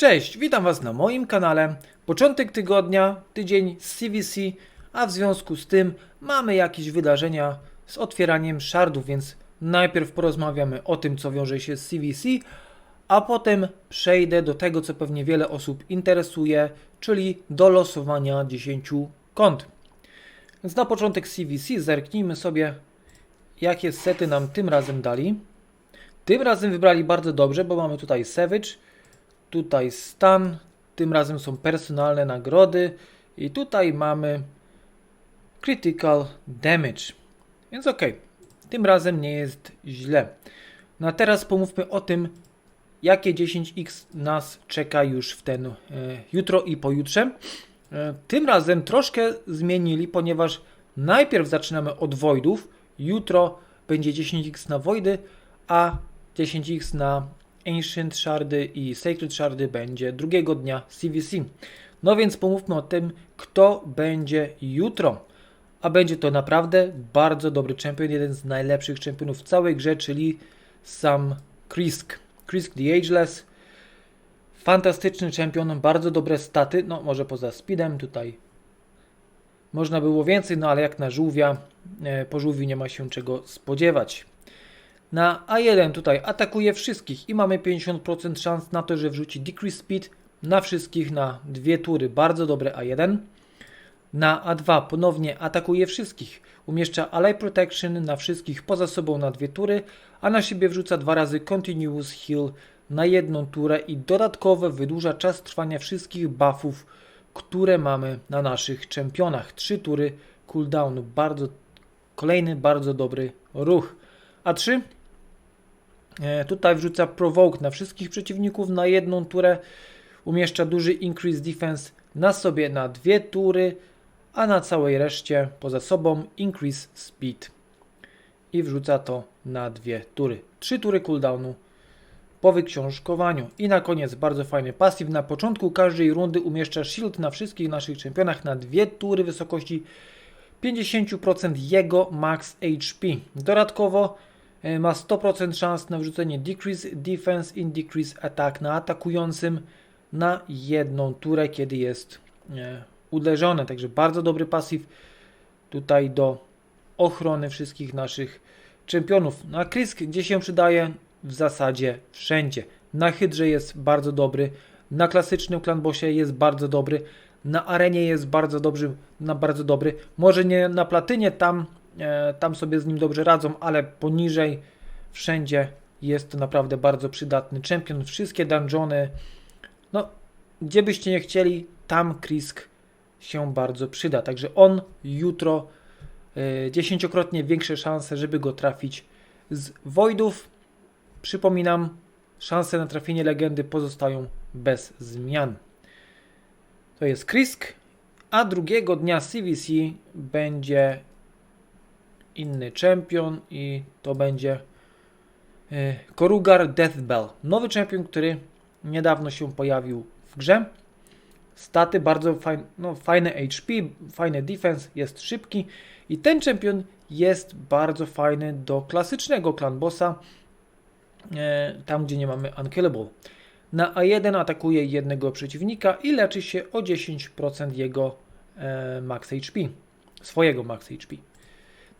Cześć, witam Was na moim kanale. Początek tygodnia, tydzień z CVC, a w związku z tym mamy jakieś wydarzenia z otwieraniem shardów, więc najpierw porozmawiamy o tym, co wiąże się z CVC, a potem przejdę do tego, co pewnie wiele osób interesuje, czyli do losowania 10 kont. Więc na początek CVC zerknijmy sobie, jakie sety nam tym razem dali. Tym razem wybrali bardzo dobrze, bo mamy tutaj Savage, tutaj stan, tym razem są personalne nagrody i tutaj mamy critical damage. Więc ok, tym razem nie jest źle. No a teraz pomówmy o tym, jakie 10x nas czeka już w ten e, jutro i pojutrze. E, tym razem troszkę zmienili, ponieważ najpierw zaczynamy od voidów. Jutro będzie 10x na voidy, a 10x na Ancient Shardy i Sacred Shardy będzie drugiego dnia CVC. No więc pomówmy o tym, kto będzie jutro. A będzie to naprawdę bardzo dobry czempion, jeden z najlepszych czempionów w całej grze, czyli sam Krisk. Krisk the Ageless. Fantastyczny czempion, bardzo dobre staty, no może poza speedem tutaj można było więcej, no ale jak na żółwia, e, po żółwi nie ma się czego spodziewać. Na A1 tutaj atakuje wszystkich i mamy 50% szans na to, że wrzuci Decrease Speed na wszystkich na dwie tury. Bardzo dobre A1. Na A2 ponownie atakuje wszystkich. Umieszcza Ally Protection na wszystkich poza sobą na dwie tury, a na siebie wrzuca dwa razy Continuous Heal na jedną turę i dodatkowo wydłuża czas trwania wszystkich buffów, które mamy na naszych czempionach. Trzy tury cooldownu. Bardzo, kolejny bardzo dobry ruch. A3 E, Tutaj wrzuca Provoke na wszystkich przeciwników na jedną turę. Umieszcza duży Increase Defense na sobie na dwie tury, a na całej reszcie poza sobą Increase Speed. I wrzuca to na dwie tury. Trzy tury cooldownu po wyksiążkowaniu. I na koniec bardzo fajny pasyw. Na początku każdej rundy umieszcza shield na wszystkich naszych czempionach na dwie tury wysokości 50% jego max HP. Dodatkowo E, ma 100% szans na wrzucenie Decrease Defense in Decrease Attack na atakującym na jedną turę, kiedy jest e, uderzone. Także bardzo dobry pasyw tutaj do ochrony wszystkich naszych czempionów. Na Krisk gdzie się przydaje? W zasadzie wszędzie. Na Hydrze jest bardzo dobry, na klasycznym Clanbossie jest bardzo dobry, na arenie jest bardzo dobry, na bardzo dobry. Może nie na platynie, tam E, tam sobie z nim dobrze radzą, ale poniżej wszędzie jest to naprawdę bardzo przydatny czempion. Wszystkie dungeony, no gdzie byście nie chcieli, tam Krisk się bardzo przyda. Także on jutro e, dziesięciokrotnie większe szanse, żeby go trafić z Voidów. Przypominam, szanse na trafienie legendy pozostają bez zmian. To jest Krisk, a drugiego dnia CVC będzie inny czempion i to będzie e, Korugar Deathbell. Nowy czempion, który niedawno się pojawił w grze. Staty bardzo fajne, no, fajne HP, fajny defense, jest szybki i ten czempion jest bardzo fajny do klasycznego clan bossa, e, tam gdzie nie mamy unkillable. Na A1 atakuje jednego przeciwnika i leczy się o 10% jego e, max HP, swojego max HP.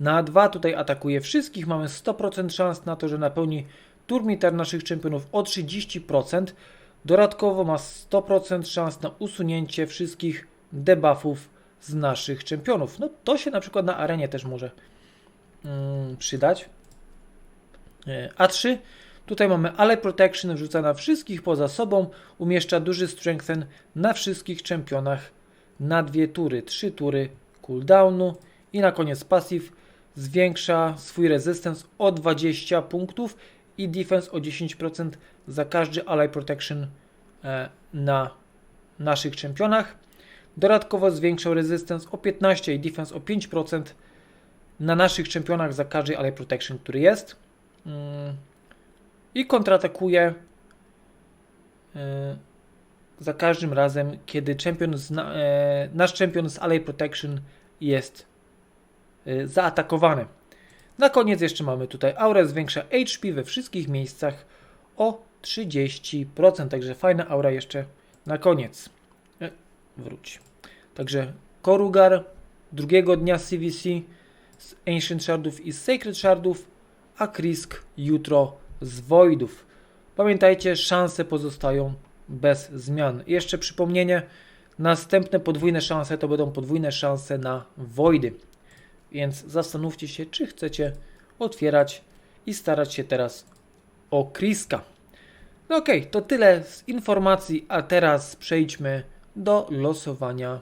Na A2 tutaj atakuje wszystkich, mamy 100% szans na to, że napełni turmiter naszych czempionów o 30%. Dodatkowo ma 100% szans na usunięcie wszystkich debuffów z naszych czempionów. No to się na przykład na arenie też może mm, przydać. E, A3 Tutaj mamy Ally Protection, wrzuca na wszystkich poza sobą, umieszcza duży Strengthen na wszystkich czempionach na dwie tury, trzy tury cooldownu i na koniec pasyw zwiększa swój resistance o 20 punktów i defense o 10% za każdy ally protection e, na naszych czempionach. Dodatkowo zwiększał resistance o 15 i defense o 5% na naszych czempionach za każdy ally protection, który jest. Mm. I kontratakuje e, za każdym razem, kiedy czempion e, nasz czempion z ally protection jest Y, zaatakowane. Na koniec jeszcze mamy tutaj aurę, zwiększa HP we wszystkich miejscach o 30%. Także fajna aura jeszcze na koniec. E, wróć. Także Korugar drugiego dnia CVC z Ancient Shardów i Sacred Shardów, a Krisk jutro z Voidów. Pamiętajcie, szanse pozostają bez zmian. Jeszcze przypomnienie, następne podwójne szanse to będą podwójne szanse na Voidy. Więc zastanówcie się, czy chcecie otwierać i starać się teraz o Kriska. No okej, to tyle z informacji, a teraz przejdźmy do losowania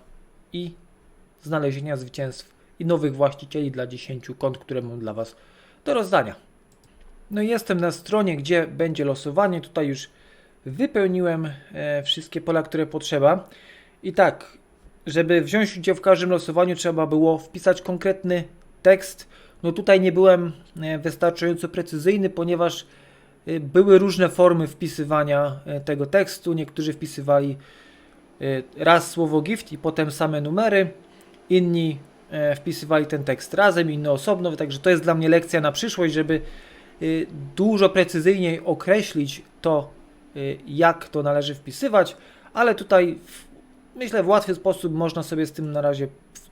i znalezienia zwycięstw i nowych właścicieli dla 10 kont, które mam dla Was do rozdania. No jestem na stronie, gdzie będzie losowanie. Tutaj już wypełniłem e, wszystkie pola, które potrzeba. I tak, żeby wziąć udział w każdym losowaniu, trzeba było wpisać konkretny tekst. No tutaj nie byłem e, wystarczająco precyzyjny, ponieważ e, były różne formy wpisywania e, tego tekstu. Niektórzy wpisywali raz słowo gift i potem same numery. Inni wpisywali ten tekst razem, inny osobno. Także to jest dla mnie lekcja na przyszłość, żeby dużo precyzyjniej określić to, jak to należy wpisywać, ale tutaj myślę w łatwy sposób można sobie z tym na razie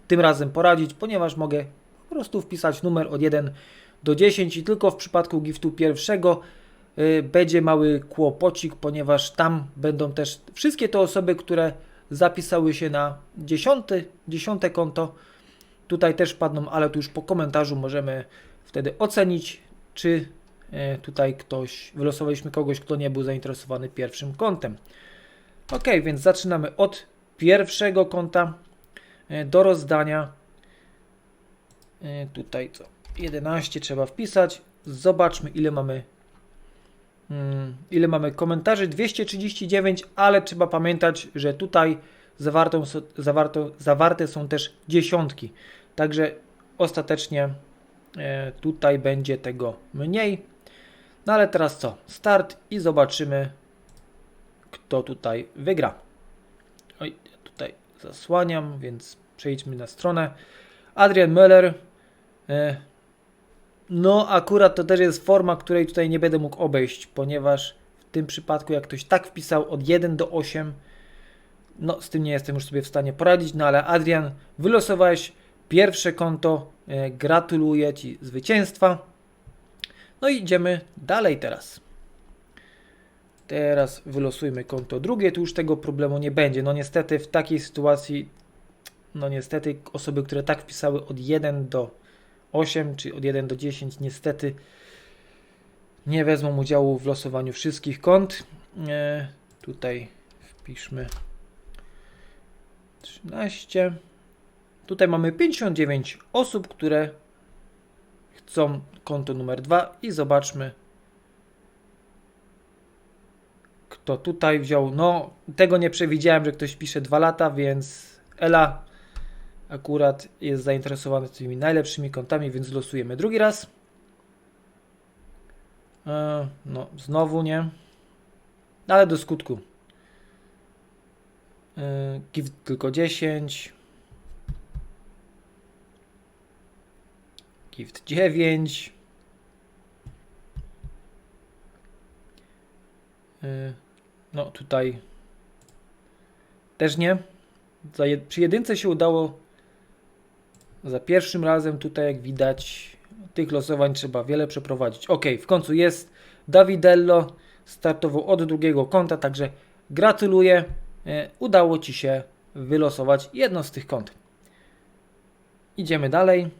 tym razem poradzić, ponieważ mogę po prostu wpisać numer od 1 do 10 i tylko w przypadku giftu pierwszego y, będzie mały kłopocik, ponieważ tam będą też wszystkie te osoby, które zapisały się na 10, 10 konto, tutaj też padną, ale tu już po komentarzu możemy wtedy ocenić, czy e, tutaj ktoś, wylosowaliśmy kogoś, kto nie był zainteresowany pierwszym kontem. Ok, więc zaczynamy od pierwszego konta e, do rozdania. E, Tutaj co? 11 trzeba wpisać. Zobaczmy ile mamy mm, ile mamy komentarzy. 239, ale trzeba pamiętać, że tutaj zawarte są też dziesiątki. Także ostatecznie E, tutaj będzie tego mniej. No ale teraz co? Start i zobaczymy, kto tutaj wygra. Oj, tutaj zasłaniam, więc przejdźmy na stronę. Adrian Müller. E, No, akurat to też jest forma, której tutaj nie będę mógł obejść, ponieważ w tym przypadku, jak ktoś tak wpisał od 1 do 8, no z tym nie jestem już sobie w stanie poradzić, no ale Adrian, wylosowałeś pierwsze konto. E, Gratuluję Ci zwycięstwa. No i idziemy dalej teraz. Teraz wylosujmy konto drugie, tu już tego problemu nie będzie. No niestety w takiej sytuacji, no niestety osoby, które tak wpisały od 1 do 8 czy od 1 do 10, niestety nie wezmą udziału w losowaniu wszystkich kont. E, tutaj wpiszmy 13. Tutaj mamy 59 osób, które chcą konto numer 2 i zobaczmy kto tutaj wziął. No, tego nie przewidziałem, że ktoś pisze 2 lata, więc Ela akurat jest zainteresowany tymi najlepszymi kontami, więc losujemy drugi raz. E, no, znowu nie. Ale do skutku. E, Gift tylko 10. Gift 9. No tutaj też nie. Jed- przy jedynce się udało za pierwszym razem. Tutaj jak widać tych losowań trzeba wiele przeprowadzić. Ok, w końcu jest Davidello. Startował od drugiego konta, także gratuluję. Y, Udało Ci się wylosować jedno z tych kont. Idziemy dalej.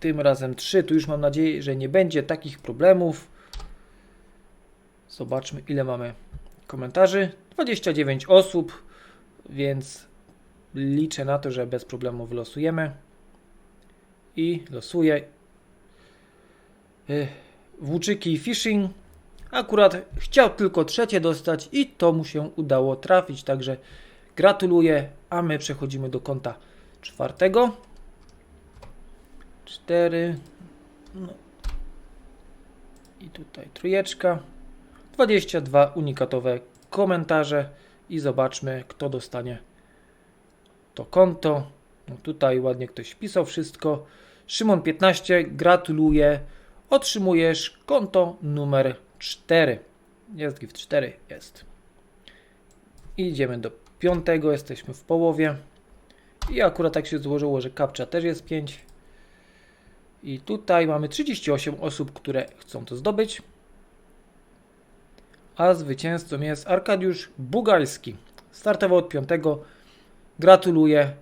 Tym razem 3. Tu już mam nadzieję, że nie będzie takich problemów. Zobaczmy, ile mamy komentarzy. 29 osób, więc liczę na to, że bez problemu wylosujemy. I losuję. Y, Włóczyki Fishing. Akurat chciał tylko trzecie dostać i to mu się udało trafić, także gratuluję, a my przechodzimy do konta czwartego. 4. No. I tutaj trójeczka. 22 unikatowe komentarze i zobaczmy, kto dostanie to konto. No tutaj ładnie ktoś wpisał wszystko. Szymon 15, gratuluję. Otrzymujesz konto numer 4. Jest gift 4, jest. Idziemy do piątego, jesteśmy w połowie. I akurat tak się złożyło, że kapcza też jest 5. I tutaj mamy 38 osób, które chcą to zdobyć. A zwycięzcą jest Arkadiusz Bugalski. Startował od 5. Gratuluję.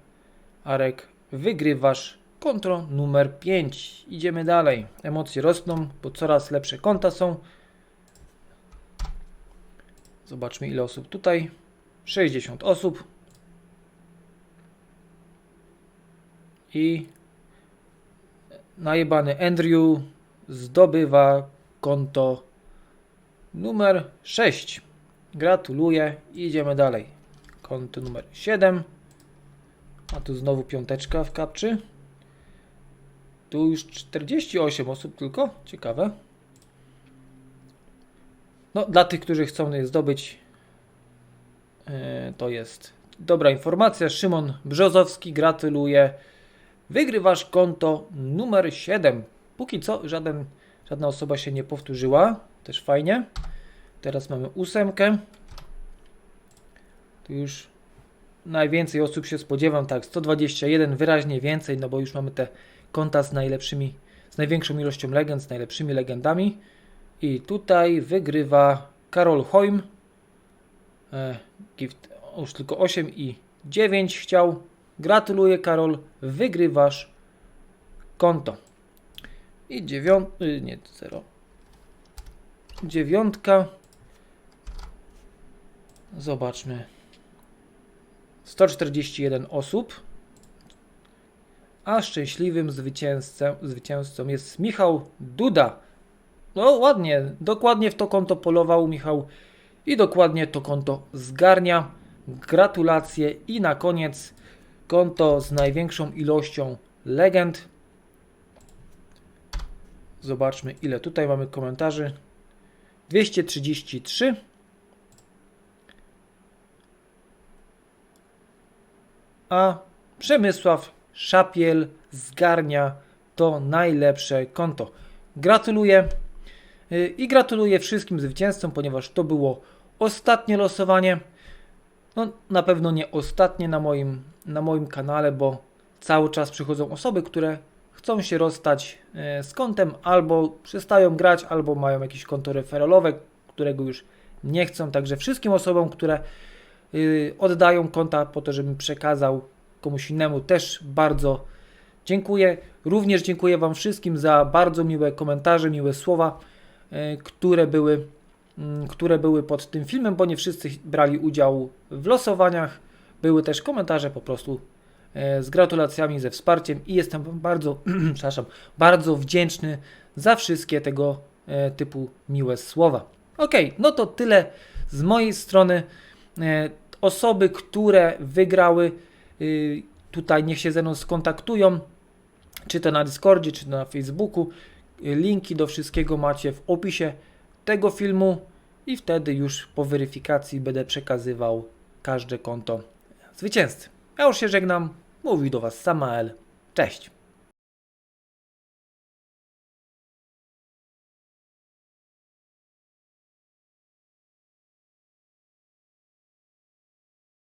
Arek, wygrywasz konto numer 5. Idziemy dalej. Emocje rosną, bo coraz lepsze konta są. Zobaczmy ile osób tutaj. 60 osób. I najebany Andrew zdobywa konto numer 6. Gratuluję. Idziemy dalej. Konto numer 7. A tu znowu piąteczka w kapczy. Tu już 48 osób tylko. Ciekawe. No, dla tych, którzy chcą je zdobyć, yy, to jest dobra informacja. Szymon Brzozowski, gratuluję. Wygrywasz konto numer 7. Póki co żaden, żadna osoba się nie powtórzyła. Też fajnie. Teraz mamy ósemkę. Tu już najwięcej osób się spodziewam, tak, 121, wyraźnie więcej, no bo już mamy te konta z najlepszymi, z największą ilością legend, z najlepszymi legendami. I tutaj wygrywa Karol Hoym. E, gift, już tylko 8 i 9 chciał. Gratuluję Karol, wygrywasz konto. I dziewiąty, nie, zero. Dziewiątka. Zobaczmy. 141 osób. A szczęśliwym zwycięzcą, zwycięzcą jest Michał Duda. No ładnie, dokładnie w to konto polował Michał i dokładnie to konto zgarnia. Gratulacje i na koniec konto z największą ilością legend. Zobaczmy ile tutaj mamy komentarzy. 233. A Przemysław Szapiel zgarnia to najlepsze konto. Gratuluję yy, i gratuluję wszystkim zwycięzcom, ponieważ to było ostatnie losowanie. No, na pewno nie ostatnie na moim, na moim kanale, bo cały czas przychodzą osoby, które chcą się rozstać e, z kontem, albo przestają grać, albo mają jakieś konto referalowe, którego już nie chcą. Także wszystkim osobom, które y, oddają konta po to, żebym przekazał komuś innemu, też bardzo dziękuję. Również dziękuję Wam wszystkim za bardzo miłe komentarze, miłe słowa, y, które były, mm, które były pod tym filmem, bo nie wszyscy brali udział w losowaniach. Były też komentarze po prostu e, z gratulacjami, ze wsparciem i jestem bardzo, przepraszam, bardzo wdzięczny za wszystkie tego e, typu miłe słowa. Ok, no to tyle z mojej strony. E, Osoby, które wygrały, y, tutaj niech się ze mną skontaktują, czy to na Discordzie, czy to na Facebooku. Linki do wszystkiego macie w opisie tego filmu i wtedy już po weryfikacji będę przekazywał każde konto zwycięzcy. Ja już się żegnam. Mówił do Was Samael. Cześć.